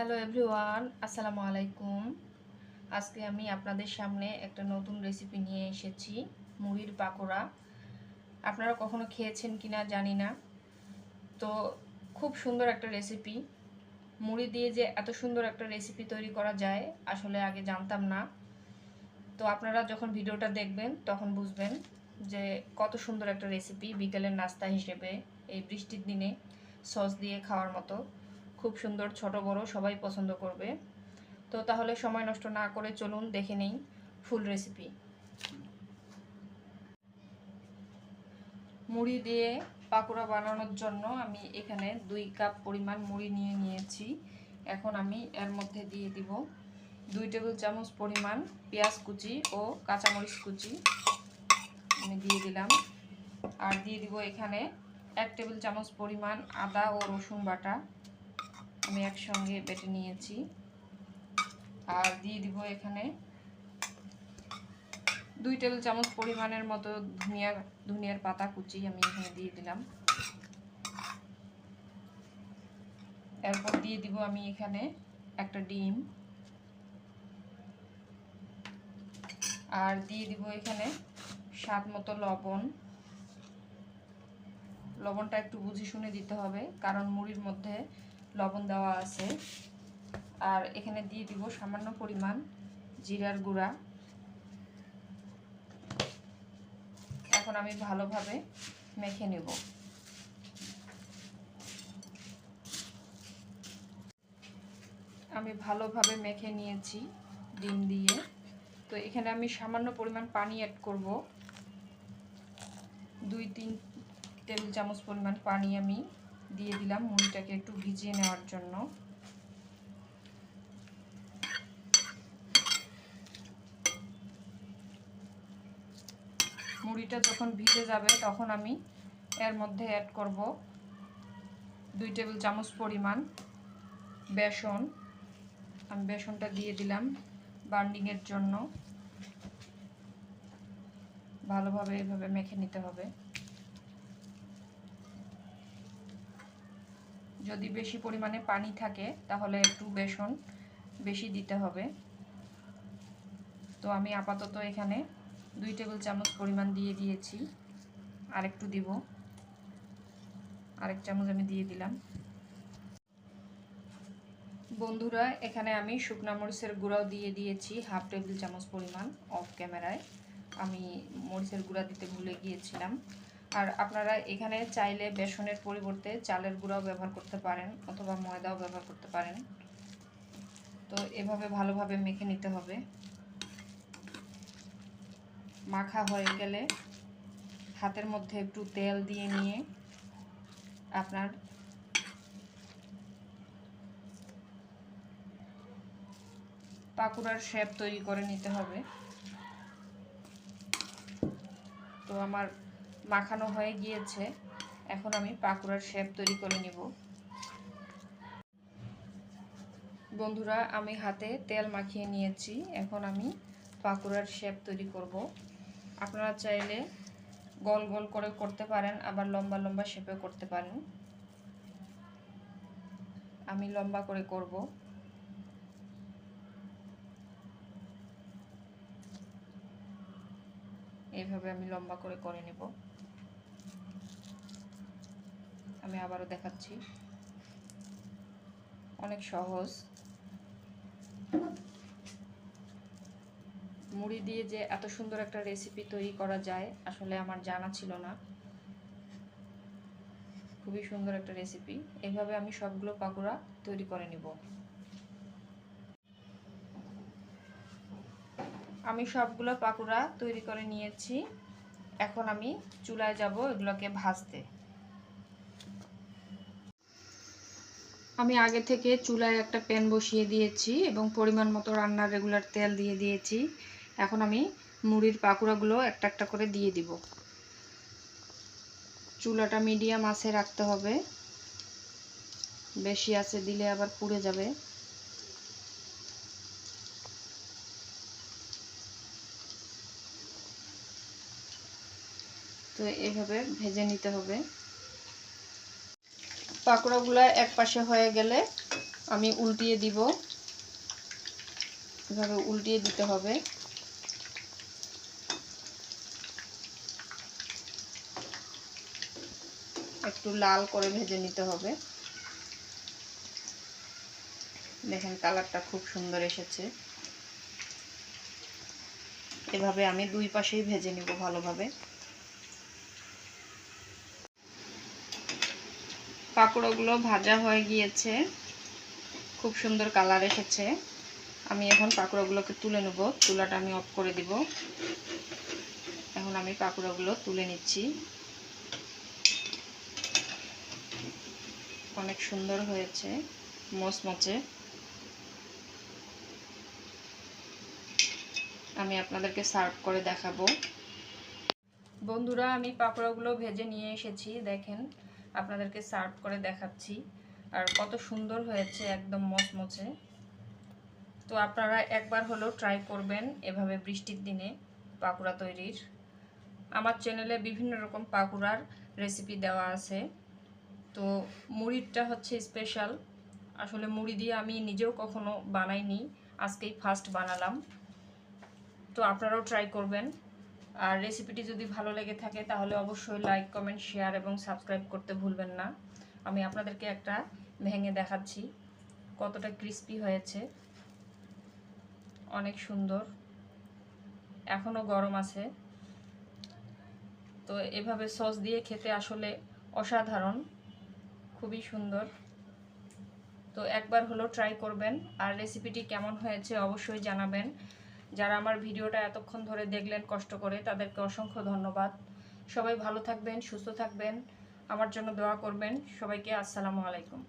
Hello everyone আসসালামু আলাইকুম। আজকে আমি আপনাদের সামনে একটা নতুন রেসিপি নিয়ে এসেছি, মুড়ির পাকোড়া। আপনারা কখনো খেয়েছেন কি না জানি না। তো খুব সুন্দর একটা রেসিপি মুড়ি দিয়ে যে এত সুন্দর একটা রেসিপি তৈরি করা যায়, আসলে আগে জানতাম না। তো আপনারা যখন ভিডিওটা দেখবেন, তখন বুঝবেন যে কত সুন্দর একটা রেসিপি বিকেলের নাস্তা হিসেবে এই বৃষ্টির দিনে সস দিয়ে খাওয়ার মতো। খুব সুন্দর, ছোট, বড়, সবাই পছন্দ করবে। তো তাহলে সময় নষ্ট না করে চলুন, দেখে নেই ফুল রেসিপি মুড়ি দিয়ে পাকোড়া বানানোর জন্য আমি এখানে দুই কাপ পরিমাণ মুড়ি নিয়ে নিয়েছি। এখন আমি এর মধ্যে দিয়ে দিব দুই টেবিল চামচ পরিমাণ পেঁয়াজ কুচি ও কাঁচামরিচ কুচি। আমি দিয়ে দিলাম। আর দিয়ে দিব এখানে এক টেবিল চামচ পরিমাণ আদা ও রসুন বাটা। আমি একসঙ্গে বেটে নিয়েছি। আর দিয়ে দিব এখানে দুই টেবিল চামচ পরিমাণের মতো ধনিয়া ধনিয়ার পাতা কুচি আমি এখানে দিয়ে দিলাম। এরপর দিয়ে দিব আমি এখানে একটা ডিম। আর দিয়ে দিব এখানে স্বাদ মতো লবণ। লবণটা একটু বুঝে শুনে দিতে হবে, কারণ মুড়ির মধ্যে লবণ দেওয়া আছে। আর এখানে দিয়ে দিব সামান্য পরিমাণ জিরার গুঁড়া। এখন আমি ভালোভাবে মেখে নেব। আমি ভালোভাবে মেখে নিয়েছি ডিম দিয়ে। তো এখানে আমি সামান্য পরিমাণ পানি অ্যাড করব। দুই, তিন টেবিল চামচ পরিমাণ পানি আমি দিয়ে দিলাম মুড়িটাকে একটু ভিজিয়ে নেওয়ার জন্য। মুড়িটা যখন ভিজে যাবে তখন আমি এর মধ্যে অ্যাড করব দুই টেবিল চামচ পরিমাণ বেসন। আমি বেসনটা দিয়ে দিলাম বার্নিংয়ের জন্য। ভালোভাবে এভাবে মেখে নিতে হবে। যদি বেশি পরিমাণে পানি থাকে, তাহলে একটু বেসন বেশি দিতে হবে। তো আমি আপাতত এখানে দুই টেবিল চামচ পরিমাণ দিয়ে দিয়েছি। আর একটু দিব। আরেক চামচ আমি দিয়ে দিলাম। বন্ধুরা, এখানে আমি শুকনা মরিচের গুঁড়াও দিয়ে দিয়েছি, হাফ টেবিল চামচ পরিমাণ, অফ ক্যামেরায়। আমি মরিচের গুঁড়া দিতে ভুলে গিয়েছিলাম। আর আপনারা এখানে চাইলে বেসনের পরিবর্তে চালের গুঁড়াও ব্যবহার করতে পারেন অথবা ময়দাও ব্যবহার করতে পারেন। তো এভাবে ভালোভাবে মেখে নিতে হবে। মাখা হয়ে গেলে হাতের মধ্যে একটু তেল দিয়ে নিয়ে আপনার পাকুড়ার শেপ তৈরি করে নিতে হবে। তো আমার মাখানো হয়ে গিয়েছে। এখন আমি পাকুড়ার শেপ তৈরি করে নিব। বন্ধুরা, আমি হাতে তেল মাখিয়ে নিয়েছি। এখন আমি পাকুড়ার শেপ তৈরি করব। আপনারা চাইলে গোল গোল করে করতে পারেন, আবার লম্বা লম্বা শেপে করতে পারেন। আমি লম্বা করে করব। এইভাবে আমি লম্বা করে করে নেব। আমি আবারও দেখাচ্ছি। অনেক সহজ। মুড়ি দিয়ে যে এত সুন্দর একটা রেসিপি তৈরি করা যায়, আসলে আমার জানা ছিল না। খুবই সুন্দর একটা রেসিপি এভাবে আমি সবগুলো পাকোড়া তৈরি করে নিব। আমি সবগুলো পাকোড়া তৈরি করে নিয়েছি। এখন আমি চুলায় যাব এগুলোকে ভাজতে। আমি আগে থেকে চুলায় একটা প্যান বসিয়ে দিয়েছি এবং পরিমাণ মতো রান্নার রেগুলার তেল দিয়ে দিয়েছি। এখন আমি মুড়ির পাকুড়াগুলো একটা একটা করে দিয়ে দিব। চুলাটা মিডিয়াম আছে রাখতে হবে। বেশি আছে দিলে আবার পুড়ে যাবে। তো এইভাবে ভেজে নিতে হবে। পাকোড়াগুলো এক পাশে হয়ে গেলে আমি উল্টিয়ে দিব। এভাবে উল্টিয়ে দিতে হবে। একটু লাল করে ভেজে নিতে হবে। দেখেন কালারটা খুব সুন্দর এসেছে। এভাবে আমি দুই পাশেই ভেজে নিব ভালোভাবে। পাকোড়াগুলো ভাজা হয়ে গিয়েছে। খুব সুন্দর কালার এসেছে। আমি এখন পাকোড়াগুলোকে তুলে নেব। চুলাটা আমি অফ করে দিব। এখন আমি পাকোড়াগুলো তুলে নিচ্ছি। অনেক সুন্দর হয়েছে, মচমচে। আমি আপনাদেরকে সার্ভ করে দেখাবো। বন্ধুরা, আমি পাকোড়াগুলো ভেজে নিয়ে এসেছি, দেখেন। আপনাদেরকে সার্ভ করে দেখাচ্ছি। আর কত সুন্দর হয়েছে, একদম মচমচে। তো আপনারা একবার হলেও ট্রাই করবেন এভাবে বৃষ্টির দিনে পাকুড়া তৈরির। আমার চ্যানেলে বিভিন্ন রকম পাকুড়ার রেসিপি দেওয়া আছে। তো মুড়িরটা হচ্ছে স্পেশাল আসলে মুড়ি দিয়ে আমি নিজেও কখনো বানাইনি, আজকেই ফার্স্ট বানালাম। তো আপনারাও ট্রাই করবেন। আর রেসিপিটি যদি ভালো লেগে থাকে, তাহলে অবশ্যই লাইক কমেন্ট শেয়ার এবং সাবস্ক্রাইব করতে ভুলবেন না। আমি আপনাদেরকে একটা ভেঙে দেখাচ্ছি, কতটা ক্রিস্পি হয়েছে। অনেক সুন্দর এখনও গরম আছে। তো এভাবে সস দিয়ে খেতে আসলে অসাধারণ, খুবই সুন্দর। তো একবার হলো ট্রাই করবেন, আর রেসিপিটি কেমন হয়েছে অবশ্যই জানাবেন। যারা আমার ভিডিওটা এতক্ষণ ধরে দেখলেন, কষ্ট করে, তাদেরকে অসংখ্য ধন্যবাদ। সবাই ভালো থাকবেন, সুস্থ থাকবেন। আমার জন্য দোয়া করবেন। সবাইকে আসসালামু আলাইকুম।